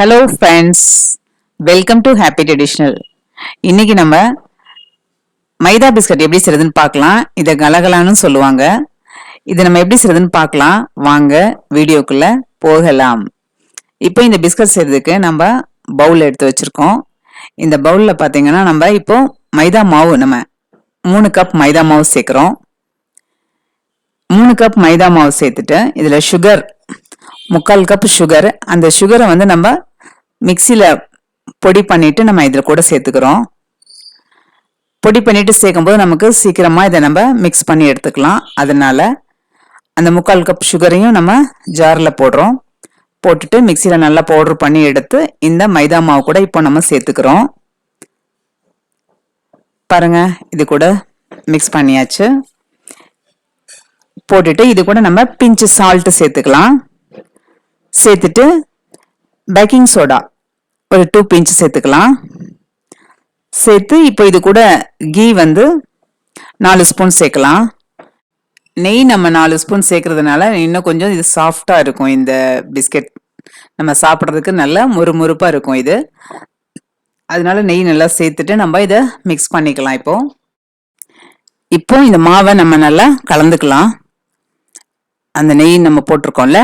Hello friends welcome to happy traditional இன்னைக்கு நம்ம மைதா biscuit எப்படி செய்யறதுன்னு பார்க்கலாம். இதை கலகலான்னு சொல்லுவாங்க. இதை நம்ம எப்படி செய்யறதுன்னு பார்க்கலாம். வாங்க வீடியோக்குள்ள போகலாம். இப்போ இந்த பிஸ்கட் செய்யறதுக்கு நம்ம பவுல் எடுத்து வச்சிருக்கோம். இந்த பவுலில் பார்த்தீங்கன்னா நம்ம இப்போ மைதா மாவு நம்ம மூணு கப் மைதா மாவு சேர்க்குறோம். மூணு கப் மைதா மாவு சேர்த்துட்டு இதில் சுகர் முக்கால் கப் சுகர் அந்த சுகரை வந்து நம்ம மிக்சியில் பொடி பண்ணிட்டு நம்ம இதில் கூட சேர்த்துக்கிறோம். பொடி பண்ணிட்டு சேர்க்கும்போது நமக்கு சீக்கிரமாக இதை நம்ம மிக்ஸ் பண்ணி எடுத்துக்கலாம். அதனால் அந்த முக்கால் கப் சுகரையும் நம்ம ஜாரில் போடுறோம். போட்டுட்டு மிக்சியில் நல்லா பவுடர் பண்ணி எடுத்து இந்த மைதா மாவு கூட இப்போ நம்ம சேர்த்துக்கிறோம். பாருங்க இது கூட மிக்ஸ் பண்ணியாச்சு. போட்டுட்டு இது கூட நம்ம பிஞ்சு சால்ட்டு சேர்த்துக்கலாம். சேர்த்துட்டு பேக்கிங் சோடா ஒரு டூ பிஞ்ச் சேர்த்துக்கலாம். சேர்த்து இப்போ இது கூட கீ வந்து நாலு ஸ்பூன் சேர்க்கலாம். நெய் நம்ம நாலு ஸ்பூன் சேர்க்கறதுனால இன்னும் கொஞ்சம் இது சாஃப்டாக இருக்கும் இந்த பிஸ்கெட் நம்ம சாப்பிட்றதுக்கு நல்லா முறுமுறுப்பாக இருக்கும் இது. அதனால நெய் நல்லா சேர்த்துட்டு நம்ம இதை மிக்ஸ் பண்ணிக்கலாம் இப்போ. இப்போ இந்த மாவை நம்ம நல்லா கலந்துக்கலாம். அந்த நெய் நம்ம போட்டிருக்கோம்ல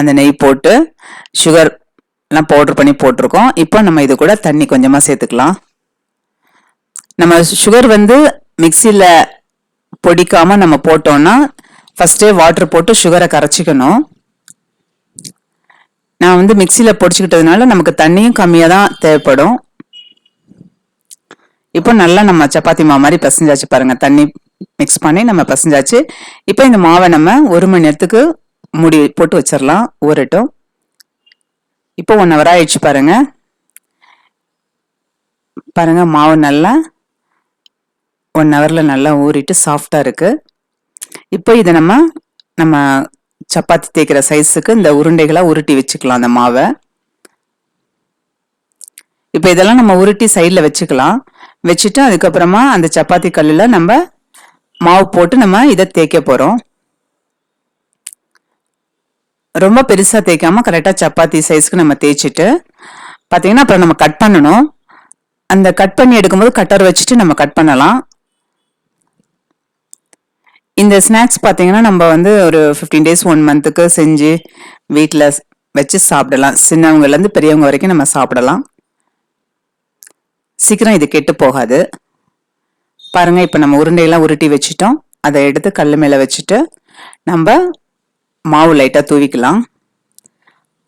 அந்த நெய் போட்டு சுகர் எல்லாம் பவுடர் பண்ணி போட்டிருக்கோம். இப்போ நம்ம இது கூட தண்ணி கொஞ்சமாக சேர்த்துக்கலாம். நம்ம சுகர் வந்து மிக்சியில் பொடிக்காமல் நம்ம போட்டோம்னா ஃபஸ்ட்டே வாட்டர் போட்டு சுகரை கரைச்சிக்கணும். நான் வந்து மிக்சியில் பொடிச்சுக்கிட்டதுனால நமக்கு தண்ணியும் கம்மியாக தான் தேவைப்படும். இப்போ நல்லா நம்ம சப்பாத்தி மாவு மாதிரி பசஞ்சாச்சு பாருங்கள் தண்ணி மிக்ஸ் பண்ணி நம்ம பசஞ்சாச்சு. இப்போ இந்த மாவை நம்ம ஒரு மணி நேரத்துக்கு மூடி போட்டு வச்சிடலாம் ஊறட்டும். இப்போ ஒன் ஹவர் ஆயிடுச்சு பாருங்க. பாருங்க மாவு நல்லா ஒன் ஹவரில் நல்லா ஊறிட்டு சாஃப்டாக இருக்கு. இப்போ இதை நம்ம நம்ம சப்பாத்தி தேய்க்கிற சைஸுக்கு இந்த உருண்டைகளை உருட்டி வச்சுக்கலாம் அந்த மாவை. இப்போ இதெல்லாம் நம்ம உருட்டி சைடில் வச்சுக்கலாம். வச்சுட்டு அதுக்கப்புறமா அந்த சப்பாத்தி கல்லில் நம்ம மாவு போட்டு நம்ம இதை தேய்க்க போகிறோம் ரொம்ப பெருசாக தேய்க்காமல் கரெக்டாக சப்பாத்தி சைஸ்க்கு நம்ம தேய்ச்சிட்டு பார்த்தீங்கன்னா அப்புறம் நம்ம கட் பண்ணணும். அந்த கட் பண்ணி எடுக்கும்போது கட்டர் வச்சுட்டு நம்ம கட் பண்ணலாம். இந்த ஸ்நாக்ஸ் பார்த்தீங்கன்னா நம்ம வந்து ஒரு ஃபிஃப்டீன் டேஸ் ஒன் மந்த்துக்கு செஞ்சு வீட்டில் வச்சு சாப்பிடலாம். சின்னவங்கலேருந்து பெரியவங்க வரைக்கும் நம்ம சாப்பிடலாம். சீக்கிரம் இது கெட்டு போகாது. பாருங்கள் இப்போ நம்ம உருண்டையெல்லாம் உருட்டி வச்சுட்டோம். அதை எடுத்து கல் மேலே வச்சுட்டு நம்ம மாவு லைட்டாக தூவிக்கலாம்.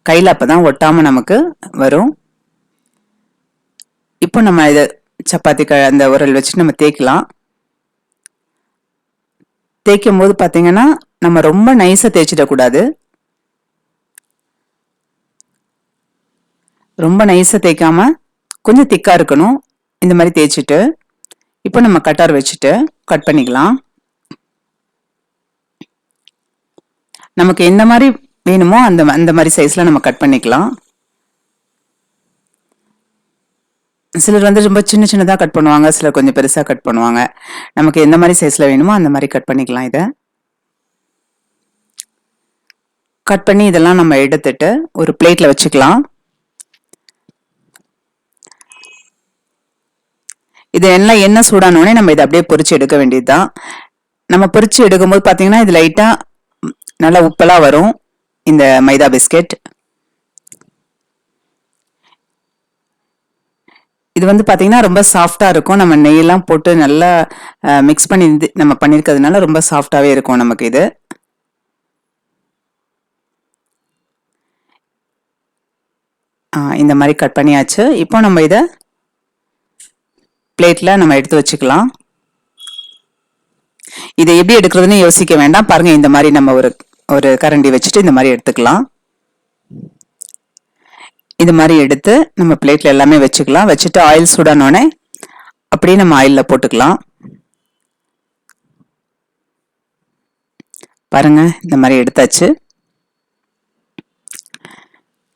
கையில் அப்போ தான் ஒட்டாமல் நமக்கு வரும். இப்போ நம்ம இதை சப்பாத்தி க அந்த உரல் வச்சு நம்ம தேய்க்கலாம். தேய்க்கும் போது பார்த்தீங்கன்னா நம்ம ரொம்ப நைஸாக தேய்ச்சிடக்கூடாது. ரொம்ப நைஸாக தேய்க்காமல் கொஞ்சம் திக்காக இருக்கணும். இந்த மாதிரி தேய்ச்சிட்டு இப்போ நம்ம கட்டார் வச்சுட்டு கட் பண்ணிக்கலாம். நமக்கு எந்த மாதிரி வேணுமோ அந்த அந்த மாதிரி சைஸில் நம்ம கட் பண்ணிக்கலாம். சிலர் வந்து ரொம்ப சின்ன சின்னதாக கட் பண்ணுவாங்க சிலர் கொஞ்சம் பெருசாக கட் பண்ணுவாங்க. நமக்கு எந்த மாதிரி சைஸில் வேணுமோ அந்த மாதிரி கட் பண்ணிக்கலாம் இதை. கட் பண்ணி இதெல்லாம் நம்ம எடுத்துட்டு ஒரு பிளேட்டில் வச்சுக்கலாம். இது எல்லாம் எண்ணெய் சூடானோடனே நம்ம இதை அப்படியே பொறிச்சு எடுக்க வேண்டியதுதான். நம்ம பொறிச்சு எடுக்கும்போது பார்த்தீங்கன்னா இது லைட்டாக நல்லா உப்பெல்லாம் வரும். இந்த மைதா பிஸ்கெட். இது வந்து பார்த்தீங்கன்னா ரொம்ப சாஃப்டாக இருக்கும். நம்ம நெய்யெல்லாம் போட்டு நல்லா மிக்ஸ் பண்ணி நம்ம பண்ணியிருக்கிறதுனால ரொம்ப சாஃப்டாகவே இருக்கும் நமக்கு இது. இந்த மாதிரி கட் பண்ணியாச்சு. இப்போ நம்ம இதை பிளேட்டில் நம்ம எடுத்து வச்சுக்கலாம். இதை எப்படி எடுக்கிறதுன்னு யோசிக்க வேண்டாம். பாருங்கள் இந்த மாதிரி நம்ம ஒரு ஒரு கரண்டி வச்சுட்டு இந்த மாதிரி எடுத்துக்கலாம். இது மாதிரி எடுத்து நம்ம பிளேட்டில் எல்லாமே வச்சுக்கலாம். வச்சுட்டு ஆயில் சூடானோடனே அப்படியே நம்ம ஆயிலில் போட்டுக்கலாம். பாருங்க இந்த மாதிரி எடுத்தாச்சு.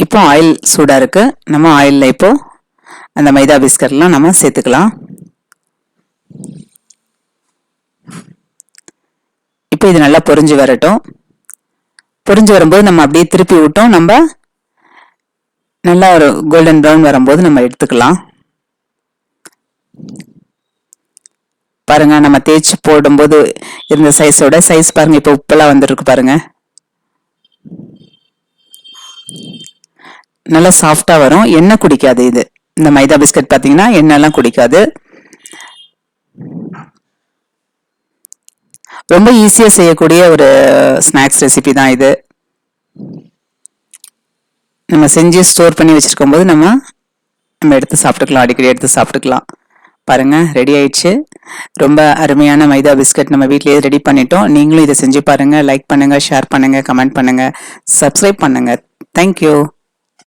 இப்போ ஆயில் சூடாக இருக்கு. நம்ம ஆயிலில் இப்போ அந்த மைதா பிஸ்கட்லாம் நம்ம சேர்த்துக்கலாம். இப்போ இது நல்லா பொறிஞ்சு வரட்டும். புரிஞ்சு வரும்போது நம்ம அப்படியே திருப்பி விட்டோம். நம்ம நல்லா ஒரு கோல்டன் ப்ரௌன் வரும்போது நம்ம எடுத்துக்கலாம். பாருங்க நம்ம தேய்ச்சி போடும்போது இருந்த சைஸோட சைஸ் பாருங்க இப்போ உப்பெல்லாம் வந்துருக்கு பாருங்க. நல்லா சாஃப்டாக வரும். எண்ணெய் குடிக்காது இது. இந்த மைதா பிஸ்கட் பார்த்தீங்கன்னா எண்ணெய்லாம் குடிக்காது. ரொம்ப ஈஸியாக செய்யக்கூடிய ஒரு ஸ்நாக்ஸ் ரெசிபி தான் இது. நம்ம செஞ்சு ஸ்டோர் பண்ணி வச்சுருக்கும் போது நம்ம நம்ம எடுத்து சாப்பிட்டுக்கலாம். அடிக்கடி எடுத்து சாப்பிட்டுக்கலாம். பாருங்க ரெடி ஆயிடுச்சு. ரொம்ப அருமையான மைதா பிஸ்கட் நம்ம வீட்லேயே ரெடி பண்ணிட்டோம். நீங்களும் இதை செஞ்சு பாருங்கள் லைக் பண்ணுங்கள் ஷேர் பண்ணுங்கள் கமெண்ட் பண்ணுங்கள் சப்ஸ்கிரைப் பண்ணுங்கள் தேங்க்யூ